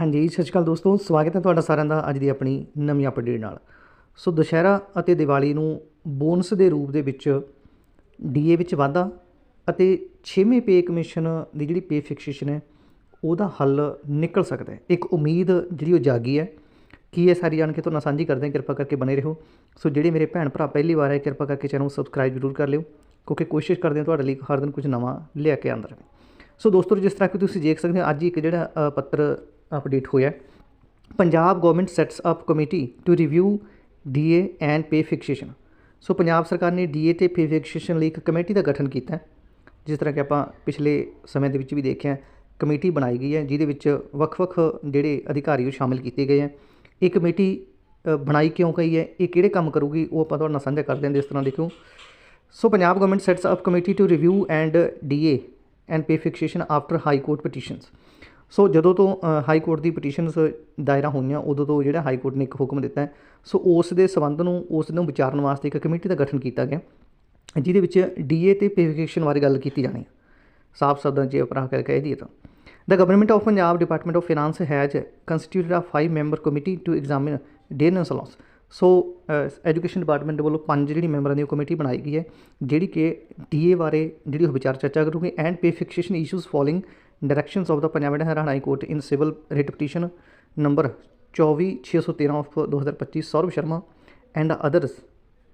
ਹਾਂਜੀ, ਸਤਿ ਸ਼੍ਰੀ ਅਕਾਲ ਦੋਸਤੋ, ਸਵਾਗਤ ਹੈ ਤੁਹਾਡਾ ਸਾਰਿਆਂ ਦਾ ਅੱਜ ਦੀ ਆਪਣੀ ਨਵੀਂ ਅਪਡੇਟ ਨਾਲ। ਸੋ ਦੁਸ਼ਹਿਰਾ ਅਤੇ ਦੀਵਾਲੀ ਨੂੰ ਬੋਨਸ ਦੇ ਰੂਪ ਦੇ ਵਿੱਚ ਡੀਏ ਵਿੱਚ ਵਾਧਾ ਅਤੇ 6ਵੇਂ ਪੇ ਕਮਿਸ਼ਨ ਦੀ ਜਿਹੜੀ ਪੇ ਫਿਕਸੇਸ਼ਨ ਹੈ, ਉਹਦਾ ਹੱਲ ਨਿਕਲ ਸਕਦਾ ਹੈ। ਇੱਕ ਉਮੀਦ ਜਿਹੜੀ ਉਹ ਜਾਗੀ ਹੈ ਕੀ ਇਹ ਸਾਰੀ ਜਾਣ ਕੇ ਤੁਹਾਨੂੰ ਸਾਂਝੀ ਕਰਦੇ ਹਾਂ। ਕਿਰਪਾ ਕਰਕੇ ਬਣੇ ਰਹੋ। ਸੋ ਜਿਹੜੇ ਮੇਰੇ ਭੈਣ ਭਰਾ ਪਹਿਲੀ ਵਾਰ ਆਏ, ਕਿਰਪਾ ਕਰਕੇ ਚੈਨਲ ਨੂੰ ਸਬਸਕ੍ਰਾਈਬ ਜ਼ਰੂਰ ਕਰ ਲਿਓ, ਕਿਉਂਕਿ ਕੋਸ਼ਿਸ਼ ਕਰਦੇ ਹਾਂ ਤੁਹਾਡੇ ਲਈ ਹਰ ਦਿਨ ਕੁਝ ਨਵਾਂ ਲਿਆ ਕੇ ਆਉਂਦਾ ਰਹੇ। ਸੋ ਦੋਸਤੋ, ਜਿਸ ਤਰ੍ਹਾਂ ਕਿ ਤੁਸੀਂ ਦੇਖ ਸਕਦੇ ਹੋ, ਅੱਜ ਇੱਕ ਜਿਹੜਾ ਪੱਤਰ ਅਪਡੇਟ ਹੋਇਆ Punjab government sets up committee to review D A and pay fixation so Punjab ਸਰਕਾਰ ਨੇ ਡੀਏ ਤੇ ਪੇ ਫਿਕਸੇਸ਼ਨ ਲਈ ਇੱਕ ਕਮੇਟੀ ਦਾ ਗਠਨ ਕੀਤਾ ਜਿਸ ਤਰ੍ਹਾਂ ਕਿ ਆਪਾਂ ਪਿਛਲੇ ਸਮੇਂ ਦੇ ਵਿੱਚ ਵੀ ਦੇਖਿਆ ਕਮੇਟੀ ਬਣਾਈ ਗਈ ਹੈ, ਜਿਹਦੇ ਵਿੱਚ ਵੱਖ-ਵੱਖ ਜਿਹੜੇ ਅਧਿਕਾਰੀ ਉਹ ਸ਼ਾਮਿਲ ਕੀਤੇ ਗਏ ਹੈ। ਇਹ ਕਮੇਟੀ ਬਣਾਈ ਕਿਉਂ ਗਈ ਹੈ, ਇਹ ਕਿਹੜੇ ਕੰਮ ਕਰੂਗੀ, ਉਹ ਆਪਾਂ ਤੁਹਾਡੇ ਨਾਲ ਸਾਂਝਾ ਕਰਦੇ ਹਾਂ ਜਿਸ ਤਰ੍ਹਾਂ ਦੇਖੋ so Punjab government sets up committee to review and D A and pay fixation after high court petitions so ਜਦੋਂ ਤੋਂ ਹਾਈ ਕੋਰਟ ਦੀ ਪਟੀਸ਼ਨਸ ਦਾਇਰਾ ਹੋਈਆਂ, ਉਦੋਂ ਤੋਂ ਜਿਹੜਾ ਹਾਈ ਕੋਰਟ ਨੇ ਇੱਕ ਹੁਕਮ ਦਿੱਤਾ ਸੋ ਉਸ ਦੇ ਸਬੰਧ ਨੂੰ, ਉਸ ਨੂੰ ਵਿਚਾਰਨ ਵਾਸਤੇ ਇੱਕ ਕਮੇਟੀ ਦਾ ਗਠਨ ਕੀਤਾ ਗਿਆ, ਜਿਹਦੇ ਵਿੱਚ ਡੀਏ ਤੇ ਪੇ ਫਿਕਸੇਸ਼ਨ ਬਾਰੇ ਗੱਲ ਕੀਤੀ ਜਾਣੀ ਹੈ। ਸਾਫ਼ ਸ਼ਬਦਾਂ 'ਚ ਆਪਣਾ ਕਹਿ ਕਹਿ ਦਈਏ ਤਾਂ। The government of Punjab Department of Finance has constituted a five member committee to examine Daniels laws. So education department ਦੇ ਵੱਲੋਂ ਪੰਜ ਜਿਹੜੀ ਮੈਂਬਰਾਂ ਦੀ ਉਹ ਕਮੇਟੀ ਬਣਾਈ ਗਈ ਹੈ, ਜਿਹੜੀ ਕਿ ਡੀਏ ਬਾਰੇ ਜਿਹੜੀ ਉਹ ਵਿਚਾਰ ਚਰਚਾ ਕਰੂਗੀ and pay fixation issues following directions of the Punjab and Haryana high court in civil writ petition number 24613 of 2025 Saurav Sharma and others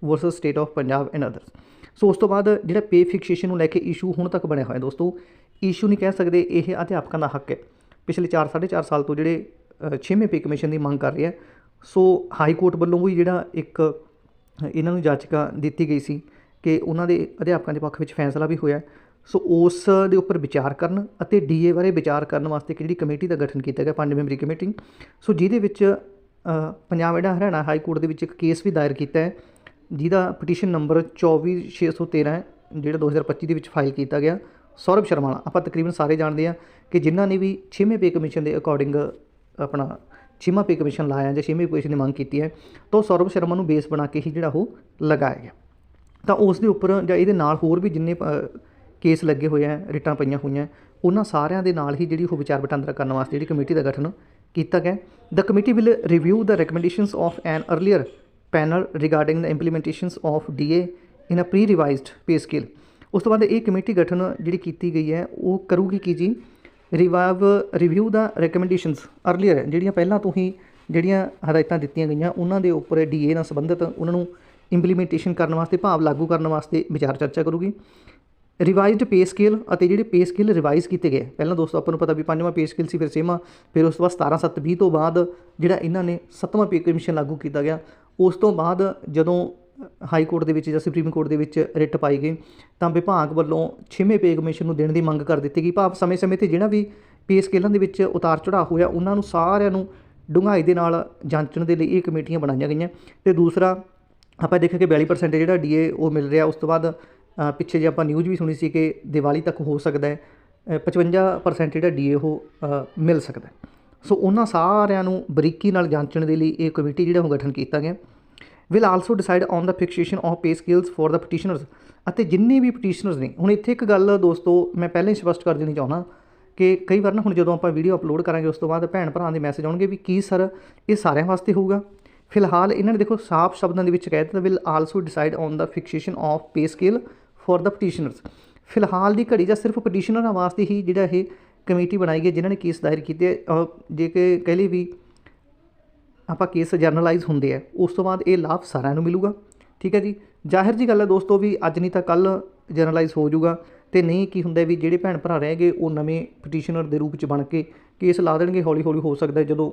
versus state of Punjab and others so ਉਸ ਤੋਂ ਬਾਅਦ ਜਿਹੜਾ ਪੇ ਫਿਕਸੇਸ਼ਨ ਨੂੰ ਲੈ ਕੇ issue ਹੁਣ ਤੱਕ ਬਣਿਆ ਹੋਇਆ ਦੋਸਤੋ ਇਸ਼ੂ ਨਹੀਂ ਕਹਿ ਸਕਦੇ, ਇਹ ਅਧਿਆਪਕਾਂ ਦਾ ਹੱਕ ਹੈ। ਪਿਛਲੇ 4 4.5 ਸਾਲ ਤੋਂ ਜਿਹੜੇ 6ਵੇਂ ਪੇ ਕਮਿਸ਼ਨ ਦੀ ਮੰਗ ਕਰ ਰਹੇ ਆ ਸੋ ਹਾਈ ਕੋਰਟ ਵੱਲੋਂ ਵੀ ਜਿਹੜਾ ਇੱਕ ਇਹਨਾਂ ਨੂੰ ਯਾਚਕਾ ਦਿੱਤੀ ਗਈ ਸੀ ਕਿ ਉਹਨਾਂ ਦੇ ਅਧਿਆਪਕਾਂ ਦੇ ਪੱਖ ਵਿੱਚ ਫੈਸਲਾ ਵੀ ਹੋਇਆ ਸੋ ਉਸ ਦੇ ਉੱਪਰ ਵਿਚਾਰ ਕਰਨ ਅਤੇ ਡੀਏ ਬਾਰੇ ਵਿਚਾਰ ਕਰਨ ਵਾਸਤੇ ਇੱਕ ਜਿਹੜੀ ਕਮੇਟੀ ਦਾ ਗਠਨ ਕੀਤਾ ਗਿਆ ਪੰਜ ਮੈਂਬਰੀ ਕਮੇਟੀ। ਸੋ ਜਿਹਦੇ ਵਿੱਚ ਪੰਜਾਬ ਜਿਹੜਾ ਹਰਿਆਣਾ ਹਾਈ ਕੋਰਟ ਦੇ ਵਿੱਚ ਇੱਕ ਕੇਸ ਵੀ ਦਾਇਰ ਕੀਤਾ ਹੈ, ਜਿਹਦਾ ਪਟੀਸ਼ਨ ਨੰਬਰ 24613 ਹੈ, ਜਿਹੜਾ 2025 ਦੇ ਵਿੱਚ ਫਾਈਲ ਕੀਤਾ ਗਿਆ। ਸੌਰਵ ਸ਼ਰਮਾ ਨਾਲ ਆਪਾਂ ਤਕਰੀਬਨ ਸਾਰੇ ਜਾਣਦੇ ਆ ਕਿ ਜਿਨ੍ਹਾਂ ਨੇ ਵੀ 6ਵੇਂ ਪੇ ਕਮਿਸ਼ਨ ਦੇ ਅਕੋਰਡਿੰਗ ਆਪਣਾ ਛੇਵਾਂ ਪੇ ਕਮਿਸ਼ਨ ਲਾਇਆ ਜਾਂ ਛੇਵੇਂ ਪੇ ਕਮਿਸ਼ਨ ਦੀ ਮੰਗ ਕੀਤੀ ਹੈ, ਤਾਂ ਉਹ ਸੌਰਵ ਸ਼ਰਮਾ ਨੂੰ ਬੇਸ ਬਣਾ ਕੇ ਹੀ ਜਿਹੜਾ ਉਹ ਲਗਾਇਆ ਗਿਆ। ਤਾਂ ਉਸ ਦੇ ਉੱਪਰ ਜਾਂ ਇਹਦੇ ਨਾਲ ਹੋਰ ਵੀ ਜਿੰਨੇ ਕੇਸ ਲੱਗੇ ਹੋਏ ਆ, ਰਿਟਾਂ ਪਈਆਂ ਹੋਈਆਂ, ਉਹਨਾਂ ਸਾਰਿਆਂ ਦੇ ਨਾਲ ਹੀ ਜਿਹੜੀ ਉਹ ਵਿਚਾਰ ਵਟਾਂਦਰਾ ਕਰਨ ਵਾਸਤੇ ਜਿਹੜੀ ਕਮੇਟੀ ਦਾ ਗਠਨ ਕੀਤਾ ਗਿਆ। The committee will review the recommendations of an earlier panel regarding the implementations of D A in a pre revised pay scale ਉਸ ਤੋਂ ਬਾਅਦ ਇਹ ਕਮੇਟੀ ਗਠਨ ਜਿਹੜੀ ਕੀਤੀ ਗਈ ਹੈ, ਉਹ ਕਰੂਗੀ ਕੀ ਜੀ? ਰਿਵਾਈਵ ਰਿਵਿਊ ਦਾ ਰეკਮੈਂਡੇਸ਼ਨਸ ਅਰਲੀਅਰ ਜਿਹੜੀਆਂ ਪਹਿਲਾਂ ਤੋਂ ਹੀ ਜਿਹੜੀਆਂ ਹਦਾਇਤਾਂ ਦਿੱਤੀਆਂ ਗਈਆਂ, ਉਹਨਾਂ ਦੇ ਉੱਪਰ ਡੀਏ ਨਾਲ ਸੰਬੰਧਿਤ ਉਹਨਾਂ ਨੂੰ ਇੰਪਲੀਮੈਂਟੇਸ਼ਨ ਕਰਨ ਵਾਸਤੇ, ਭਾਵ ਲਾਗੂ ਕਰਨ ਵਾਸਤੇ ਵਿਚਾਰ ਚਰਚਾ ਕਰੂਗੀ। ਰਿਵਾਈਜ਼ਡ ਪੇ ਸਕੇਲ ਅਤੇ ਜਿਹੜੇ ਪੇ ਸਕੇਲ ਰਿਵਾਈਜ਼ ਕੀਤੇ ਗਏ। ਪਹਿਲਾਂ ਦੋਸਤੋ, ਆਪਾਂ ਨੂੰ ਪਤਾ ਵੀ ਪੰਜਵਾਂ ਪੇ ਸਕੇਲ ਸੀ, ਫਿਰ ਛੇਵਾਂ, ਫਿਰ ਉਸ ਤੋਂ ਬਾਅਦ 17 7 20 ਤੋਂ ਬਾਅਦ ਜਿਹੜਾ ਇਹਨਾਂ ਨੇ ਸੱਤਵਾਂ ਪੇ ਕਮਿਸ਼ਨ ਲਾਗੂ ਕੀਤਾ ਗਿਆ। ਉਸ ਤੋਂ ਬਾਅਦ ਜਦੋਂ ਹਾਈ ਕੋਰਟ ਦੇ ਵਿੱਚ ਜਾਂ ਸੁਪਰੀਮ ਕੋਰਟ ਦੇ ਵਿੱਚ ਰਿਟ ਪਾਈ ਗਈ, ਤਾਂ ਵਿਭਾਗ ਵੱਲੋਂ ਛੇਵੇਂ ਪੇ ਕਮਿਸ਼ਨ ਨੂੰ ਦੇਣ ਦੀ ਮੰਗ ਕਰ ਦਿੱਤੀ ਗਈ। ਭਾਵ ਸਮੇਂ-ਸਮੇਂ ਤੇ ਜਿਹੜਾ ਵੀ ਪੇ ਸਕੇਲਾਂ ਦੇ ਵਿੱਚ ਉਤਾਰ ਚੜਾਅ ਹੋਇਆ, ਉਹਨਾਂ ਨੂੰ ਸਾਰਿਆਂ ਨੂੰ ਡੂੰਘਾਈ ਦੇ ਨਾਲ ਜਾਂਚਣ ਦੇ ਲਈ ਇਹ ਕਮੇਟੀਆਂ ਬਣਾਈਆਂ ਗਈਆਂ। ਤੇ ਦੂਸਰਾ, ਆਪਾਂ ਦੇਖਿਆ ਕਿ 42% ਜਿਹੜਾ ਡੀਏ ਉਹ ਮਿਲ ਰਿਹਾ, ਉਸ ਤੋਂ ਬਾਅਦ ਪਿੱਛੇ ਜੇ ਆਪਾਂ ਨਿਊਜ਼ ਵੀ ਸੁਣੀ ਸੀ ਕਿ ਦੀਵਾਲੀ ਤੱਕ ਹੋ ਸਕਦਾ ਹੈ ਅ, 55% ਜਿਹੜਾ ਡੀਏ ਉਹ ਮਿਲ ਸਕਦਾ ਸੋ ਉਹਨਾਂ ਸਾਰਿਆਂ ਨੂੰ ਬਰੀਕੀ ਨਾਲ ਜਾਂਚਣ ਦੇ ਲਈ ਇਹ ਕਮੇਟੀ ਜਿਹੜਾ ਉਹ ਗਠਨ ਕੀਤਾ ਗਿਆ। Will also decide on the fixation of pay scales for the petitioners ਅਤੇ ਜਿੰਨੇ ਵੀ ਪਟੀਸ਼ਨਰਸ ਨੇ ਹੁਣ ਇੱਥੇ ਇੱਕ ਗੱਲ ਦੋਸਤੋ ਮੈਂ ਪਹਿਲਾਂ ਹੀ ਸਪਸ਼ਟ ਕਰ ਦੇਣੀ ਚਾਹੁੰਦਾ ਕਿ ਕਈ ਵਾਰ ਨਾ ਹੁਣ ਜਦੋਂ ਆਪਾਂ ਵੀਡੀਓ ਅਪਲੋਡ ਕਰਾਂਗੇ ਉਸ ਤੋਂ ਬਾਅਦ ਭੈਣ ਭਰਾ ਦੇ ਮੈਸੇਜ ਆਉਣਗੇ ਵੀ ਕੀ ਸਰ ਇਹ ਸਾਰਿਆਂ ਵਾਸਤੇ ਹੋਊਗਾ। ਫਿਲਹਾਲ ਇਹਨਾਂ ਨੇ ਦੇਖੋ ਸਾਫ਼ ਸ਼ਬਦਾਂ ਦੇ ਵਿੱਚ ਕਹਿ ਦਿੱਤਾ will also decide on the fixation of pay scale for the petitioners. ਫਿਲਹਾਲ ਦੀ ਘੜੀ ਜਾਂ ਸਿਰਫ ਪਟੀਸ਼ਨਰਾਂ ਵਾਸਤੇ ਹੀ ਜਿਹੜਾ ਇਹ ਕਮੇਟੀ ਬਣਾਈ ਗਈ ਜਿਨ੍ਹਾਂ ਨੇ ਕੇਸ ਦਾਇਰ ਕੀਤੇ ਜੇ ਕਿ ਕਹਿ ਲਈ ਵੀ ਆਪਾਂ ਕੇਸ ਜਰਨਲਾਈਜ਼ ਹੁੰਦੇ ਆ, ਉਸ ਤੋਂ ਬਾਅਦ ਇਹ ਲਾਭ ਸਾਰਿਆਂ ਨੂੰ ਮਿਲੂਗਾ। ਠੀਕ ਹੈ ਜੀ? ਜ਼ਾਹਿਰ ਜੀ ਗੱਲ ਹੈ ਦੋਸਤੋ ਵੀ ਅੱਜ ਨਹੀਂ ਤਾਂ ਕੱਲ ਜਰਨਲਾਈਜ਼ ਹੋ ਜਾਊਗਾ। ਤੇ ਨਹੀਂ ਕੀ ਹੁੰਦਾ ਵੀ ਜਿਹੜੇ ਭੈਣ ਭਰਾ ਰਹਿ ਗਏ, ਉਹ ਨਵੇਂ ਪਟੀਸ਼ਨਰ ਦੇ ਰੂਪ ਚ ਬਣ ਕੇ ਕੇਸ ਲਾ ਦੇਣਗੇ ਹੌਲੀ ਹੌਲੀ ਹੋ ਸਕਦਾ ਜਦੋਂ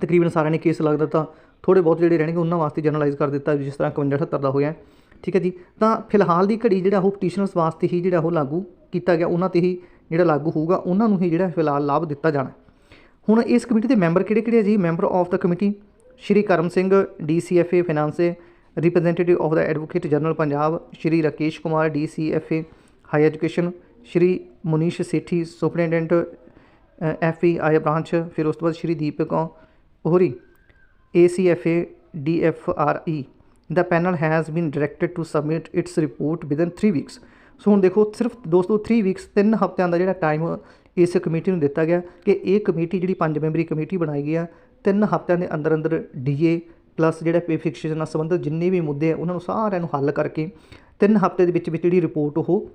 ਤਕਰੀਬਨ ਸਾਰਿਆਂ ਨੇ ਕੇਸ ਲੱਗਦਾ ਤਾਂ ਥੋੜੇ ਬਹੁਤ ਜਿਹੜੇ ਰਹਿਣਗੇ, ਉਹਨਾਂ ਵਾਸਤੇ ਜਰਨਲਾਈਜ਼ ਕਰ ਦਿੱਤਾ, ਜਿਸ ਤਰ੍ਹਾਂ 51 78 ਦਾ ਹੋਇਆ। ਠੀਕ ਹੈ ਜੀ? ਤਾਂ ਫਿਲਹਾਲ ਦੀ ਘੜੀ ਜਿਹੜਾ ਉਹ ਪਟੀਸ਼ਨਰਸ ਵਾਸਤੇ ਹੀ ਜਿਹੜਾ ਉਹ ਲਾਗੂ ਕੀਤਾ ਗਿਆ, ਉਹਨਾਂ ਤੇ ਹੀ ਜਿਹੜਾ ਲਾਗੂ ਹੋਊਗਾ, ਉਹਨਾਂ ਨੂੰ ਹੀ ਜਿਹੜਾ ਫਿਲਹਾਲ ਲਾਭ ਦਿੱਤਾ ਜਾਣਾ। ਹੁਣ ਇਸ ਕਮੇਟੀ ਦੇ ਮੈਂਬਰ ਕਿਹੜੇ ਕਿਹੜੇ ਆ ਜੀ? Member of the committee, Shri Karam Singh D C F A finance representative of the advocate general Punjab, Shri Rakesh Kumar D C F A high education Shri Munish Sethi superintendent F E I branch ਫਿਰ ਉਸ ਤੋਂ ਬਾਅਦ ਸ਼੍ਰੀ ਦੀਪਕ ਉਹਰੀ ACFA DFRE the panel has been directed to submit its report within 3 weeks. ਸੋ ਹੁਣ ਦੇਖੋ, ਸਿਰਫ ਦੋਸਤੋ 3 weeks 3 ਹਫ਼ਤਿਆਂ ਦਾ ਜਿਹੜਾ ਟਾਈਮ ਇਸ ਕਮੇਟੀ ਨੂੰ ਦਿੱਤਾ ਗਿਆ ਕਿ ਇਹ ਕਮੇਟੀ ਜਿਹੜੀ ਪੰਜ ਮੈਂਬਰੀ ਕਮੇਟੀ ਬਣਾਈ ਗਈ ਆ, ਤਿੰਨ ਹਫ਼ਤਿਆਂ ਦੇ ਅੰਦਰ ਅੰਦਰ ਡੀਏ ਪਲੱਸ ਜਿਹੜਾ ਪੇ ਫਿਕਸੇਸ਼ਨ ਨਾਲ ਸੰਬੰਧਿਤ ਜਿੰਨੇ ਵੀ ਮੁੱਦੇ ਆ, ਉਹਨਾਂ ਨੂੰ ਸਾਰਿਆਂ ਨੂੰ ਹੱਲ ਕਰਕੇ ਤਿੰਨ ਹਫ਼ਤੇ ਦੇ ਵਿੱਚ ਵਿੱਚ ਜਿਹੜੀ ਰਿਪੋਰਟ ਉਹ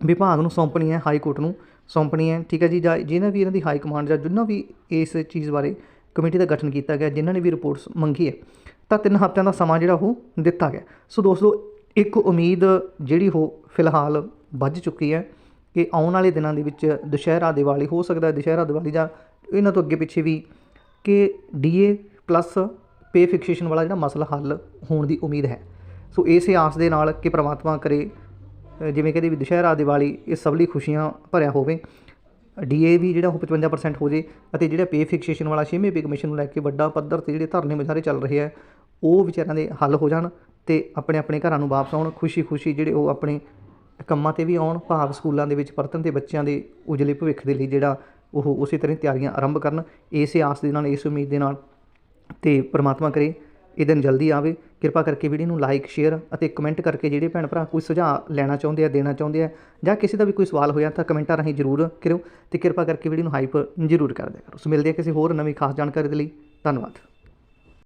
ਵਿਭਾਗ ਨੂੰ ਸੌਂਪਣੀ ਹੈ, ਹਾਈ ਕੋਰਟ ਨੂੰ ਸੌਂਪਣੀ ਹੈ, ਠੀਕ ਹੈ ਜੀ, ਜਾਂ ਜਿਹਨਾਂ ਵੀ ਇਹਨਾਂ ਦੀ ਹਾਈ ਕਮਾਂਡ ਜਾਂ ਜਿਨ੍ਹਾਂ ਵੀ ਇਸ ਚੀਜ਼ ਬਾਰੇ ਕਮੇਟੀ ਦਾ ਗਠਨ ਕੀਤਾ ਗਿਆ, ਜਿਨ੍ਹਾਂ ਨੇ ਵੀ ਰਿਪੋਰਟਸ ਮੰਗੀ ਹੈ, ਤਾਂ ਤਿੰਨ ਹਫ਼ਤਿਆਂ ਦਾ ਸਮਾਂ ਜਿਹੜਾ ਉਹ ਦਿੱਤਾ ਗਿਆ। ਸੋ ਦੋਸਤੋ, ਇੱਕ ਉਮੀਦ ਜਿਹੜੀ ਉਹ ਫਿਲਹਾਲ ਵੱਜ ਚੁੱਕੀ ਹੈ ਕਿ ਆਉਣ ਵਾਲੇ ਦਿਨਾਂ ਦੇ ਵਿੱਚ ਦੁਸ਼ਹਿਰਾ, ਦੀਵਾਲੀ ਹੋ ਸਕਦਾ ਦੁਸ਼ਹਿਰਾ, ਦੀਵਾਲੀ ਜਾਂ ਇਹਨਾਂ ਤੋਂ ਅੱਗੇ ਪਿੱਛੇ ਵੀ ਕਿ ਡੀਏ ਪਲੱਸ ਪੇ ਫਿਕਸੇਸ਼ਨ ਵਾਲਾ ਜਿਹੜਾ ਮਸਲਾ ਹੱਲ ਹੋਣ ਦੀ ਉਮੀਦ ਹੈ। ਸੋ ਇਸੇ ਆਸ ਦੇ ਨਾਲ ਕਿ ਪ੍ਰਮਾਤਮਾ ਕਰੇ ਜਿਵੇਂ ਕਹਿੰਦੇ ਵੀ ਦੁਸ਼ਹਿਰਾ, ਦੀਵਾਲੀ, ਇਹ ਸਭ ਲਈ ਖੁਸ਼ੀਆਂ ਭਰਿਆ ਹੋਵੇ। ਡੀਏ ਵੀ ਜਿਹੜਾ ਉਹ 55% ਹੋ ਜੇ ਅਤੇ ਜਿਹੜਾ ਪੇ ਫਿਕਸੇਸ਼ਨ ਵਾਲਾ ਛੇਵੇਂ ਪੇ ਕਮਿਸ਼ਨ ਨੂੰ ਲੈ ਕੇ ਵੱਡਾ ਪੱਧਰ ਤੇ ਜਿਹੜੇ ਧਰਨੇ ਮੁਜ਼ਾਹਰੇ ਚੱਲ ਰਹੇ ਆ, ਉਹ ਵਿਚਾਰਿਆਂ ਦੇ ਹੱਲ ਹੋ ਜਾਣ ਤੇ ਆਪਣੇ ਆਪਣੇ ਘਰਾਂ ਨੂੰ ਵਾਪਸ ਆਉਣ ਖੁਸ਼ੀ-ਖੁਸ਼ੀ ਜਿਹੜੇ ਉਹ ਆਪਣੇ ਕੰਮਾਂ ਤੇ ਵੀ ਆਉਣ, ਭਾਵ ਸਕੂਲਾਂ ਦੇ ਵਿੱਚ ਪਰਤਣ ਤੇ ਬੱਚਿਆਂ ਦੇ ਉਜਲੇ ਭਵਿੱਖ ਦੇ ਲਈ ਜਿਹੜਾ ਉਹ ਉਸੇ ਤਰ੍ਹਾਂ ਤਿਆਰੀਆਂ ਆਰੰਭ ਕਰਨ, ਇਸੇ ਆਸ ਦੇ ਨਾਲ, ਇਸ ਉਮੀਦ ਦੇ ਨਾਲ ਤੇ ਪ੍ਰਮਾਤਮਾ ਕਰੇ ਇਹ ਦਿਨ ਜਲਦੀ ਆਵੇ। ਕਿਰਪਾ ਕਰਕੇ ਵੀਡੀਓ ਨੂੰ ਲਾਈਕ ਸ਼ੇਅਰ ਅਤੇ ਕਮੈਂਟ ਕਰਕੇ ਜਿਹੜੇ ਭੈਣ ਭਰਾ ਕੋਈ ਸੁਝਾਅ ਲੈਣਾ ਚਾਹੁੰਦੇ ਆ, ਦੇਣਾ ਚਾਹੁੰਦੇ ਆ ਜਾਂ ਕਿਸੇ ਦਾ ਵੀ ਕੋਈ ਸਵਾਲ ਹੋਇਆ ਤਾਂ ਕਮੈਂਟਾਂ ਰਾਹੀਂ ਜ਼ਰੂਰ ਕਰਿਓ ਤੇ ਕਿਰਪਾ ਕਰਕੇ ਵੀਡੀਓ ਨੂੰ ਹਾਈਪ ਜ਼ਰੂਰ ਕਰ ਦਿਆ ਕਰੋ। ਸੋ ਮਿਲਦੇ ਆ ਕਿਸੇ ਹੋਰ ਨਵੀਂ ਖਾਸ ਜਾਣਕਾਰੀ ਦੇ ਲਈ। ਧੰਨਵਾਦ।